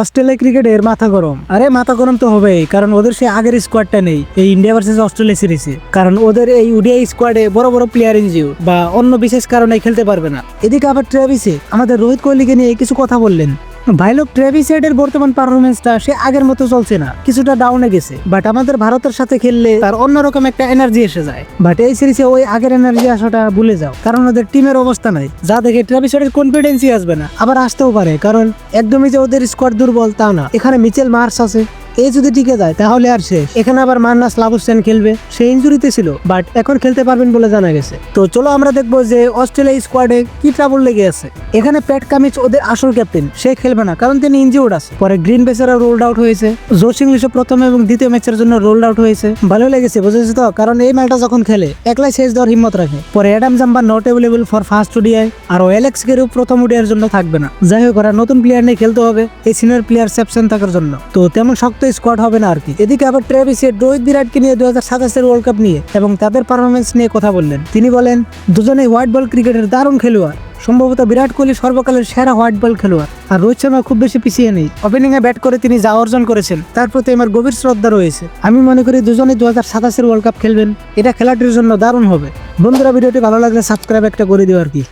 Australia cricket এর মাথা গরম। আরে মাথা গরম তো হবেই, কারণ ওদের সে আগের স্কোয়াডটা নেই, এই ইন্ডিয়া ভার্সেস অস্ট্রেলিয়া সিরিজে কারণ ওদের এই উডিআই স্কোয়াডে বড় বড় প্লেয়ার ইঞ্জিও বা অন্য বিশেষ কারণে খেলতে পারবে না। এদিকে আবার ট্রেভিসে আমাদের রোহিত কোহলিকে নিয়ে কিছু কথা বললেন। ভাই, লোক ট্রেভিস হেডের বর্তমান পারফরমেন্সটা সে আগের মতো চলছে না। কিছুটা ডাউনে গেছে। বাট আমাদের ভারতের সাথে খেললে তার অন্যরকম একটা এনার্জি এসে যায়। বাট এই সিরিজে ওই আগের এনার্জি আসাটা ভুলে যাও। কারণ ওদের টিমের অবস্থা নাই। যা দেখে ট্রেভিস হেডের কনফিডেন্সই আসবে না। আবার আসতেও পারে। কারণ একদমই যে ওদের স্কোয়াড দুর্বল তা না। এখানে মিচেল মার্স আছে। এই যদি টিকে যায়, তাহলে আর শেষ। এখানে আবার মান্নাস লাবুসেন খেলবে। সে ইঞ্জুরিতে ছিল, বাট এখন খেলতে পারবেন বলে জানা গেছে। তো চলো আমরা দেখব যে অস্ট্রেলিয়া স্কোয়াডে কি ট্রাবল লেগে আছে। এখানে প্যাট কামিজ ওদের আসল ক্যাপ্টেন সে খেলবে না, কারণ তিনি ইনজিউর্ড আছে। পরে গ্রিন বেসারা রোল্ড আউট হয়েছে। জোশ ইংলিশও প্রথম এবং দ্বিতীয় ম্যাচের জন্য রোল্ড আউট হয়েছে। ভালো লেগেছে, বুঝেছ তো? কারণ এই ম্যাচটা যখন খেলে, একলাই শেষ দেওয়ার হিম্মত রাখে। পরে Adam Zampa not available for first ODI আর ও অ্যালেক্স গেরু প্রথম ওডিআর জন্য থাকবে না। যাই হোক, ওরা নতুন প্লেয়ার নিয়ে খেলতে হবে, এই সিনিয়র প্লেয়ার সেপশন থাকার জন্য। তো তেমন শক্ত স্কোয়াড হবে না আর কি এদিকে আবার ট্রেভিসে রোহিত বিরাটকে নিয়ে দু হাজার সাতাশের ওয়ার্ল্ড কাপ নিয়ে এবং তাদের পারফরমেন্স নিয়ে কথা বললেন। তিনি বলেন, দুজনেই হোয়াইট বল ক্রিকেটের দারুণ খেলোয়াড়। সম্ভবত বিরাট কোহলি সর্বকালের সেরা হোয়াইট বল খেলোয়াড়। আর রোহিত শর্মা খুব বেশি পিছিয়ে নেই। ওপেনিং এ ব্যাট করে তিনি যা অর্জন করেছেন, তার প্রতি আমার গভীর শ্রদ্ধা রয়েছে। আমি মনে করি দুজনেই দু হাজার সাতাশের ওয়ার্ল্ড কাপ খেলবেন। এটা খেলাটির জন্য দারুণ হবে। বন্ধুরা, ভিডিওটি ভালো লাগলে সাবস্ক্রাইব একটা করে দিও আর কি